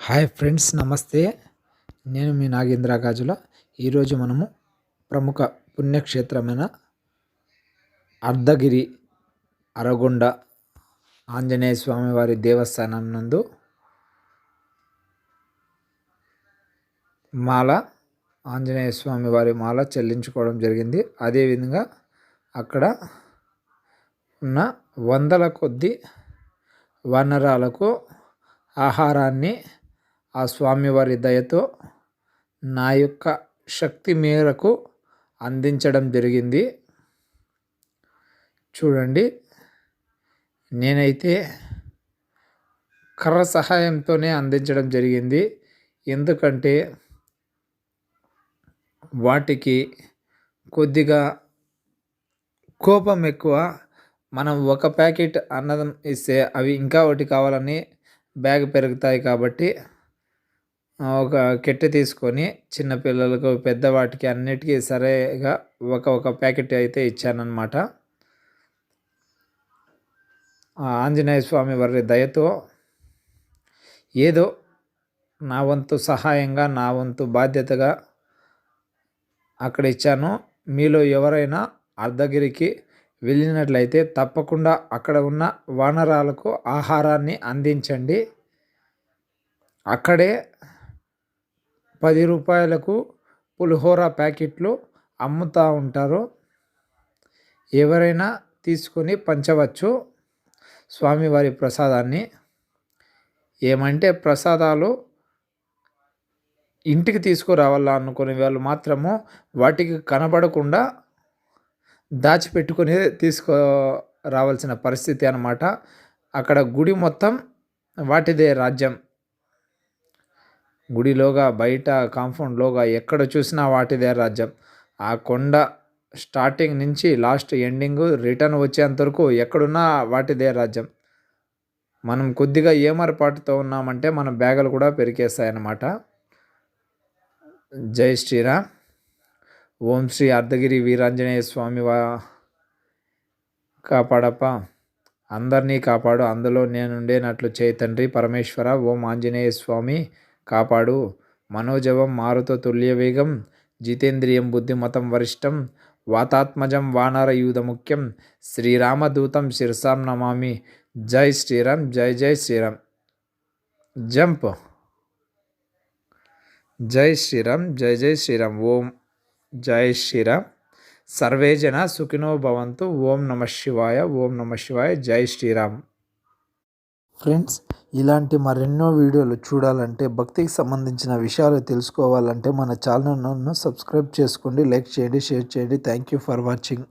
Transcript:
Hi friends నమస్తే. నేను మీ నాగేంద్ర గాజుల. ఈరోజు మనము ప్రముఖ పుణ్యక్షేత్రమైన అర్ధగిరి అరగొండ ఆంజనేయ స్వామివారి దేవస్థానం నందు మాల ఆంజనేయ స్వామి వారి మాల చెల్లించుకోవడం జరిగింది. అదేవిధంగా అక్కడ ఉన్న వందల కొద్ది వనరాలకు ఆహారాన్ని ఆ స్వామివారి దయతో నా యొక్క శక్తి మేరకు అందించడం జరిగింది. చూడండి నేనైతే కర్ర సహాయంతోనే అందించడం జరిగింది. ఎందుకంటే వాటికి కొద్దిగా కోపం ఎక్కువ. మనం ఒక ప్యాకెట్ అన్నదం ఇస్తే అవి ఇంకా ఒకటి కావాలని బ్యాగ్ పెరుగుతాయి కాబట్టి ఒక కెట్టె తీసుకొని చిన్నపిల్లలకు పెద్దవాటికి అన్నిటికీ సరేగా ఒక ఒక ప్యాకెట్ అయితే ఇచ్చానమాట ఆంజనేయ స్వామి వారి దయతో ఏదో నా వంతు సహాయంగా నా వంతు బాధ్యతగా అక్కడ ఇచ్చాను. మీలో ఎవరైనా అర్ధగిరికి వెళ్ళినట్లయితే తప్పకుండా అక్కడ ఉన్న వానరాలకు ఆహారాన్ని అందించండి. అక్కడే పది రూపాయలకు పులిహోర ప్యాకెట్లు అమ్ముతూ ఉంటారు. ఎవరైనా తీసుకొని పంచవచ్చు స్వామివారి ప్రసాదాన్ని. ఏమంటే ప్రసాదాలు ఇంటికి తీసుకురావాలా అనుకునే వాళ్ళు మాత్రము వాటికి కనబడకుండా దాచిపెట్టుకుని తీసుకో రావాల్సిన పరిస్థితి అనమాట అక్కడ గుడి మొత్తం వాటిదే రాజ్యం. గుడిలోగా బయట కాంపౌండ్లోగా ఎక్కడ చూసినా వాటిదే రాజ్యం. ఆ కొండ స్టార్టింగ్ నుంచి లాస్ట్ ఎండింగ్ రిటర్న్ వచ్చేంత వరకు ఎక్కడున్నా వాటిదే రాజ్యం. మనం కొద్దిగా ఏమరపాటుతో ఉన్నామంటే మన బ్యాగులు కూడా పెరికేస్తాయన్నమాట జై శ్రీరామ్. ఓం శ్రీ అర్ధగిరి వీరాంజనేయ స్వామి వా కాపాడప్ప. అందరినీ కాపాడు. అందులో నేనుండేనట్లు చేయి తండ్రి పరమేశ్వర. ఓం ఆంజనేయ స్వామి. కాపాడు. మనోజవం మారుత తుల్యవేగం జితేంద్రియం బుద్ధిమతం వరిష్టం వాతాత్మజం వానరయూధ ముఖ్యం శ్రీరామదూతం శిరసాం నమామి. జై శ్రీరామ్ జై జై శ్రీరామ్. జంప్. జై శ్రీరామ్ జై జై శ్రీరామ్. ఓం. జై శ్రీరామ్. సర్వే జన సుఖినో భవంతు. ఓం నమ శివాయ ఓం నమ శివాయ. జై శ్రీరామ్. ఫ్రెండ్స్ ఇలాంటి మరెన్నో వీడియోలు చూడాలంటే భక్తికి సంబంధించిన విషయాలు తెలుసుకోవాలంటే మన ఛానల్ను సబ్స్క్రైబ్ చేసుకోండి లైక్ చేయండి షేర్ చేయండి. Thank you for watching